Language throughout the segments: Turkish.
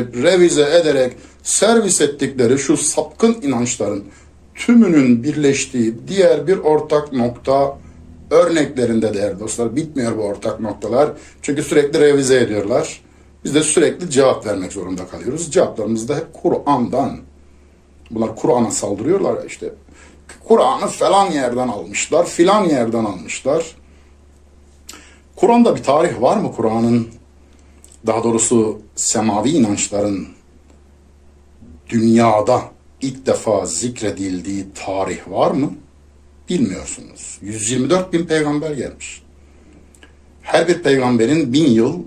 revize ederek servis ettikleri şu sapkın inançların tümünün birleştiği diğer bir ortak nokta örneklerinde değerli dostlar. Bitmiyor bu ortak noktalar. Çünkü sürekli revize ediyorlar. Biz de sürekli cevap vermek zorunda kalıyoruz. Cevaplarımız da hep Kur'an'dan. Bunlar Kur'an'a saldırıyorlar işte. Kur'an'ı falan yerden almışlar, filan yerden almışlar. Kur'an'da bir tarih var mı Kur'an'ın? Daha doğrusu semavi inançların dünyada ilk defa zikredildiği tarih var mı? Bilmiyorsunuz. 124 bin peygamber gelmiş. Her bir peygamberin bin yıl,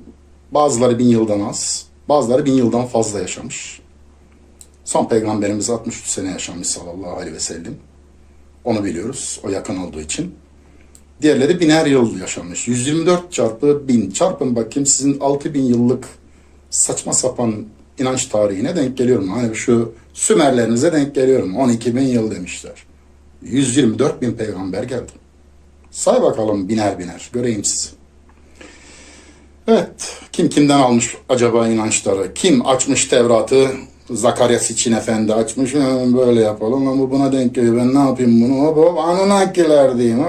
bazıları bin yıldan az, bazıları bin yıldan fazla yaşamış. Son peygamberimiz 63 sene yaşamış sallallahu aleyhi ve sellem. Onu biliyoruz, o yakın olduğu için. Diğerleri biner yıl yaşamış. 124 çarpı 1000 çarpın bakayım sizin 6000 yıllık saçma sapan inanç tarihine denk geliyorum. Hani şu Sümerlerinize denk geliyorum. 12 bin yıl demişler. 124 bin peygamber geldi. Say bakalım biner biner. Göreyim sizi. Evet. Kim kimden almış acaba inançları? Kim açmış Tevrat'ı? Zakaryas için efendi açmış. "Ha, Böyle yapalım ama buna denk geliyor. Ben ne yapayım bunu? Hop hop Anunnakiler diyeyim.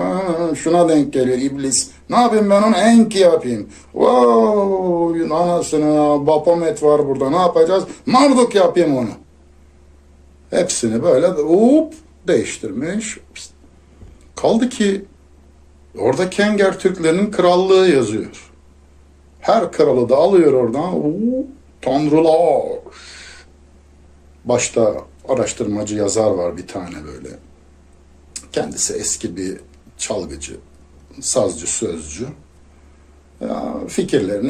Şuna denk geliyor iblis. Ne yapayım ben onu enki yapayım. Wow, anasını Bapomet var burada. Ne yapacağız? Marduk yapayım onu. Hepsini böyle hop değiştirmiş. Pist. Kaldı ki orada Kenger Türklerinin krallığı yazıyor. Her kralı da alıyor oradan. Oo, tanrılar. Başta araştırmacı yazar var bir tane böyle. Kendisi eski bir çalgıcı, sazcı, sözcü. Ya, fikirlerini